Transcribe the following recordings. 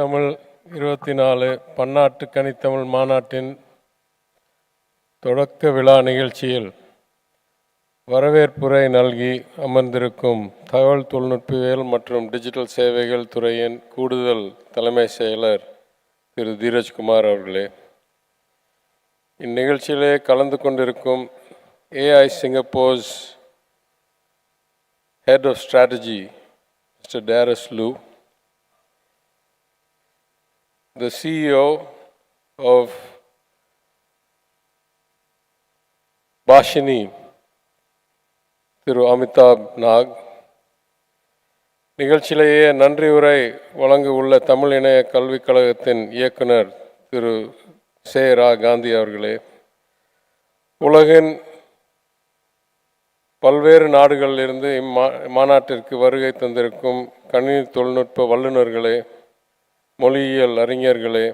கனித்தமிழ் இருபத்தி நாலு பன்னாட்டு கனித்தமிழ் மாநாட்டின் தொடக்க விழா நிகழ்ச்சியில் வரவேற்புரை நல்கி அமர்ந்திருக்கும் தகவல் தொழில்நுட்பவியல் மற்றும் டிஜிட்டல் சேவைகள் துறையின் கூடுதல் தலைமை செயலர் திரு தீரஜ்குமார் அவர்களே. இந்நிகழ்ச்சியிலே கலந்து கொண்டிருக்கும் AI Singapore's head of strategy mister டேரஸ் Lu the CEO of Bashini, திரு அமிதாப் நாக். நிகழ்ச்சியிலேயே நன்றி உரை வழங்க உள்ள தமிழ் இணைய கல்விக் கழகத்தின் இயக்குனர் திரு சே. ரா. காந்தி அவர்களே உலகின் பல்வேறு நாடுகளிலிருந்து இம்மா மாநாட்டிற்கு வருகை தந்திருக்கும் கணினி தொழில்நுட்ப வல்லுநர்களே மொழியியல் அறிஞர்களே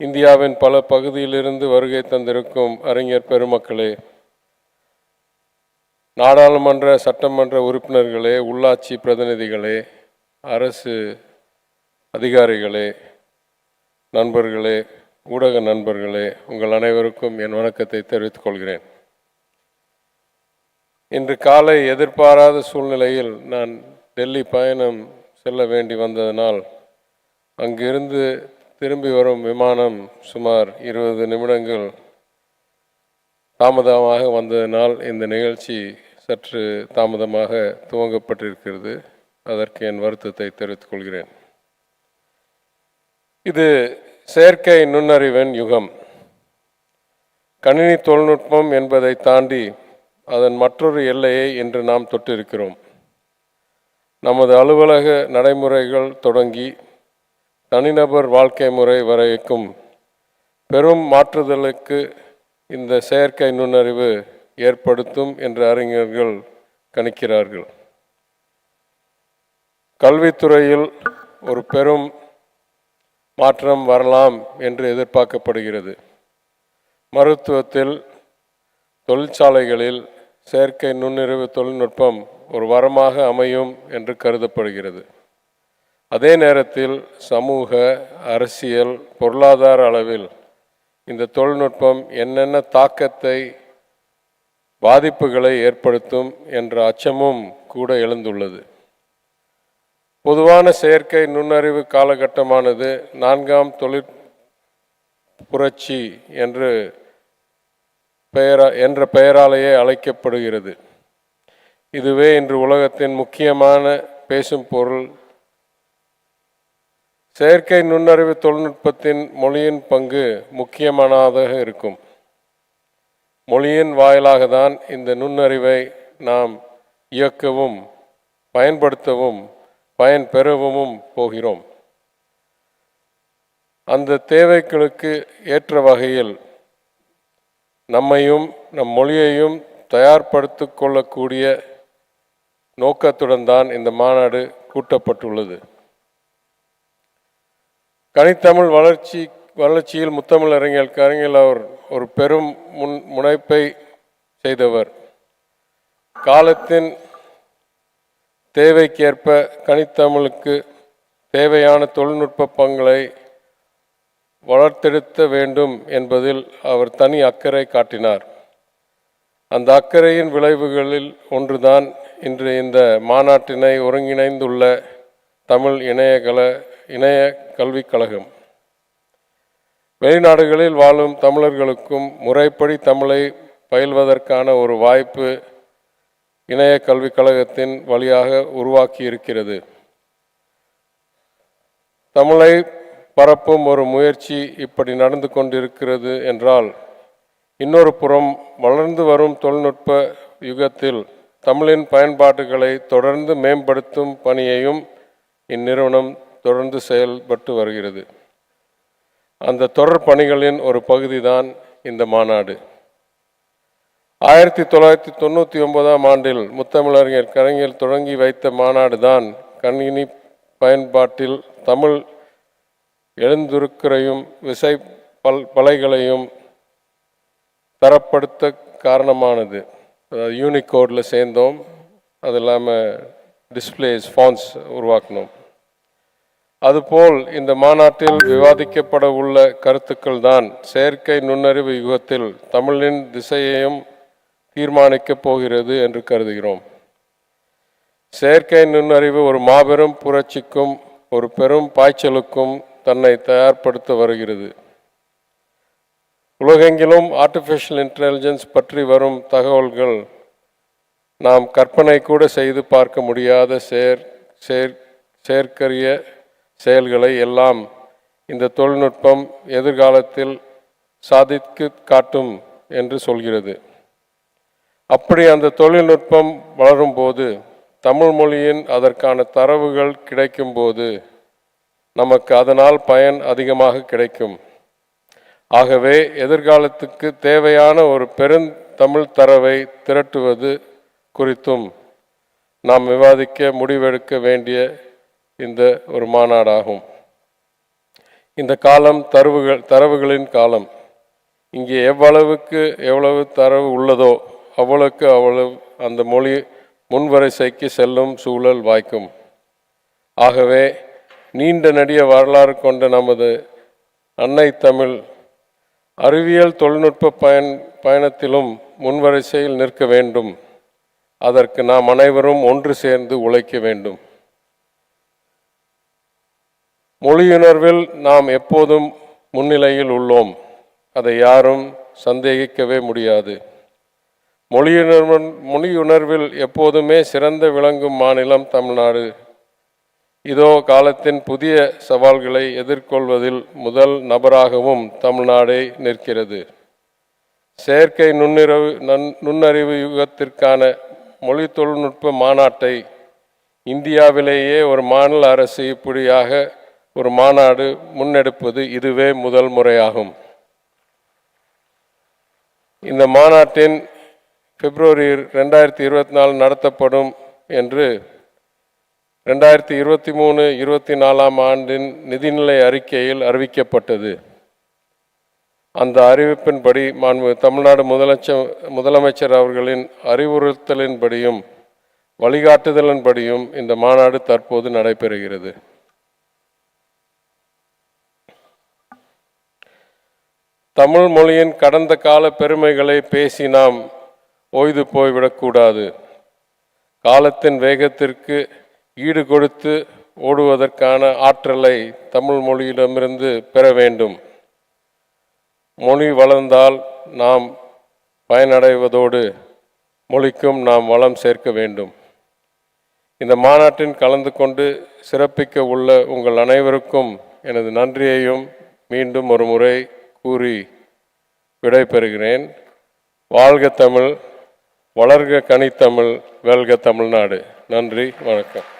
இந்தியாவின் பல பகுதியிலிருந்து வருகை தந்திருக்கும் அறிஞர் பெருமக்களே நாடாளுமன்ற சட்டமன்ற உறுப்பினர்களே உள்ளாட்சி பிரதிநிதிகளே அரசு அதிகாரிகளே நண்பர்களே ஊடக நண்பர்களே உங்கள் அனைவருக்கும் என் வணக்கத்தை தெரிவித்துக் கொள்கிறேன். இன்று காலை எதிர்பாராத சூழ்நிலையில் நான் டெல்லி பயணம் செல்ல வேண்டி வந்ததனால் அங்கிருந்து திரும்பி வரும் விமானம் சுமார் இருபது நிமிடங்கள் தாமதமாக வந்ததினால் இந்த நிகழ்ச்சி சற்று தாமதமாக துவங்கப்பட்டிருக்கிறது. அதற்கு என் வருத்தத்தை தெரிவித்துக் கொள்கிறேன். இது செயற்கை நுண்ணறிவின் யுகம். கணினி தொழில்நுட்பம் என்பதை தாண்டி அதன் மற்றொரு எல்லையை இன்று நாம் தொட்டிருக்கிறோம். நமது அலுவலக நடைமுறைகள் தொடங்கி தனிநபர் வாழ்க்கை முறை வரைக்கும் பெரும் மாற்றுதலுக்கு இந்த செயற்கை நுண்ணறிவு ஏற்படுத்தும் என்று அறிஞர்கள் கணிக்கிறார்கள். கல்வித்துறையில் ஒரு பெரும் மாற்றம் வரலாம் என்று எதிர்பார்க்கப்படுகிறது. மருத்துவத்தில் தொழிற்சாலைகளில் செயற்கை நுண்ணறிவு தொழில்நுட்பம் ஒரு வரமாக அமையும் என்று கருதப்படுகிறது. அதே நேரத்தில் சமூக அரசியல் பொருளாதார அளவில் இந்த தொழில்நுட்பம் என்னென்ன தாக்கத்தை பாதிப்புகளை ஏற்படுத்தும் என்ற அச்சமும் கூட எழுந்துள்ளது. பொதுவான செயற்கை நுண்ணறிவு காலகட்டமானது நான்காம் தொழிற் புரட்சி என்று பெயரா என்ற பெயராலேயே அழைக்கப்படுகிறது. இதுவே இன்று உலகத்தின் முக்கியமான பேசும் பொருள் செயற்கை நுண்ணறிவு தொழில்நுட்பத்தின் மொழியின் பங்கு முக்கியமானதாக இருக்கும். மொழியின் வாயிலாக தான் இந்த நுண்ணறிவை நாம் இயக்கவும் பயன்படுத்தவும் பயன் பெறவும் போகிறோம். அந்த தேவைகளுக்கு ஏற்ற வகையில் நம்மையும் நம் மொழியையும் தயார்படுத்தி கொள்ளக்கூடிய நோக்கத்துடன் தான் இந்த மாநாடு கூட்டப்பட்டுள்ளது. கனித்தமிழ் வளர்ச்சி வளர்ச்சியில் முத்தமிழ் அறிஞர் கலைஞர் அவர் ஒரு பெரும் முன் முனைப்பை செய்தவர். காலத்தின் தேவைக்கேற்ப கனித்தமிழுக்கு தேவையான தொழில்நுட்ப பங்களை வளர்த்தெடுத்த வேண்டும் என்பதில் அவர் தனி அக்கறை காட்டினார். அந்த அக்கறையின் விளைவுகளில் ஒன்றுதான் இன்று இந்த மாநாட்டினை ஒருங்கிணைந்துள்ள தமிழ் இணையகல இணைய கல்விக் கழகம். வெளிநாடுகளில் வாழும் தமிழர்களுக்கும் முறைப்படி தமிழை பயில்வதற்கான ஒரு வாய்ப்பு இணைய கல்விக் கழகத்தின் வழியாக உருவாக்கி இருக்கிறது தமிழை பரப்பும் ஒரு முயற்சி இப்படி நடந்து கொண்டிருக்கிறது என்றால் இன்னொரு புறம் வளர்ந்து வரும் தொழில்நுட்ப யுகத்தில் தமிழின் பயன்பாடுகளை தொடர்ந்து மேம்படுத்தும் பணியையும் இந்நிறுவனம் தொடர்ந்து செயல்பட்டு வருகிறது. அந்த தொடர் பணிகளின் ஒரு பகுதி தான் இந்த மாநாடு. ஆயிரத்தி தொள்ளாயிரத்தி தொண்ணூற்றி ஒன்பதாம் ஆண்டில் முத்தமிழறிஞர் கலைஞர் தொடங்கி வைத்த மாநாடு தான் கணினி பயன்பாட்டில் தமிழ் எழுந்திருக்கிறையும் விசை பல் பலைகளையும் தரப்படுத்த காரணமானது. அதாவது யூனிகோடில் சேர்ந்தோம். அது இல்லாமல் டிஸ்பிளேஸ் ஃபான்ஸ் உருவாக்கினோம். அதுபோல் இந்த மாநாட்டில் விவாதிக்கப்பட உள்ள கருத்துக்கள் தான் செயற்கை நுண்ணறிவு யுகத்தில் தமிழின் திசையையும் தீர்மானிக்கப் போகிறது என்று கருதுகிறோம். செயற்கை நுண்ணறிவு ஒரு மாபெரும் புரட்சிக்கும் ஒரு பெரும் பாய்ச்சலுக்கும் தன்னை தயார்படுத்த வருகிறது. உலகெங்கிலும் ஆர்டிஃபிஷியல் இன்டெலிஜென்ஸ் பற்றி வரும் தகவல்கள் நாம் கற்பனை கூட செய்து பார்க்க முடியாத செயற் செயற் செயற்கரிய செயல்களை எல்லாம் இந்த தொழில்நுட்பம் எதிர்காலத்தில் சாதித்து காட்டும் என்று சொல்கிறது. அப்படி அந்த தொழில்நுட்பம் வளரும்போது தமிழ் மொழியின் அதற்கான தரவுகள் கிடைக்கும்போது நமக்கு அதனால் பயன் அதிகமாக கிடைக்கும். ஆகவே எதிர்காலத்துக்கு தேவையான ஒரு பெருந்தமிழ் தரவை திரட்டுவது குறித்தும் நாம் விவாதிக்க முடிவெடுக்க வேண்டிய இந்த ஒரு மாநாடாகும். இந்த காலம் தரவுகள் தரவுகளின் காலம். இங்கே எவ்வளவுக்கு எவ்வளவு தரவு உள்ளதோ அவ்வளவுக்கு அவ்வளவு அந்த மொழி முன்வரிசைக்கு செல்லும் சூழல் வாய்க்கும். ஆகவே நீண்ட நடிக வரலாறு கொண்ட நமது அன்னை தமிழ் அறிவியல் தொழில்நுட்ப பயன் பயணத்திலும் முன்வரிசையில் நிற்க வேண்டும். அதற்கு நாம் அனைவரும் ஒன்று சேர்ந்து உழைக்க வேண்டும். மொழியுணர்வில் நாம் எப்போதும் முன்னிலையில் உள்ளோம். அதை யாரும் சந்தேகிக்கவே முடியாது. மொழியுணர்வு மொழியுணர்வில் எப்போதுமே சிறந்து விளங்கும் மாநிலம் தமிழ்நாடு. இதோ காலத்தின் புதிய சவால்களை எதிர்கொள்வதில் முதல் நபராகவும் தமிழ்நாடே நிற்கிறது. செயற்கை நுண்ணிறவு நன் நுண்ணறிவு யுகத்திற்கான மொழி தொழில்நுட்ப மாநாட்டை இந்தியாவிலேயே ஒரு மாநில அரசு இப்படியாக ஒரு மாநாடு முன்னெடுப்பது இதுவே முதல் முறையாகும். இந்த மாநாட்டின் பிப்ரவரி ரெண்டாயிரத்தி இருபத்தி நாலு நடத்தப்படும் என்று ரெண்டாயிரத்தி இருபத்தி மூணு இருபத்தி நாலாம் ஆண்டின் நிதிநிலை அறிக்கையில் அறிவிக்கப்பட்டது. அந்த அறிவிப்பின்படி மாண்பு தமிழ்நாடு முதலமைச்சர் முதலமைச்சர் அவர்களின் அறிவுறுத்தலின்படியும் வழிகாட்டுதலின்படியும் இந்த மாநாடு தற்போது நடைபெறுகிறது. தமிழ் மொழியின் கடந்த கால பெருமைகளை பேசி நாம் ஓய்து போய்விடக்கூடாது. காலத்தின் வேகத்திற்கு ஈடு கொடுத்து ஓடுவதற்கான ஆற்றலை தமிழ் மொழியிடமிருந்து பெற வேண்டும். மொழி வளர்ந்தால் நாம் பயனடைவதோடு மொழிக்கும் நாம் வளம் சேர்க்க வேண்டும். இந்த மாநாட்டில் கலந்து கொண்டு சிறப்பிக்க உள்ள உங்கள் அனைவருக்கும் எனது நன்றியையும் மீண்டும் ஒரு முறை கூறி விடைபெறுகிறேன். வாழ்க தமிழ் வளர்க கனித்தமிழ் வெல்க தமிழ்நாடு. நன்றி வணக்கம்.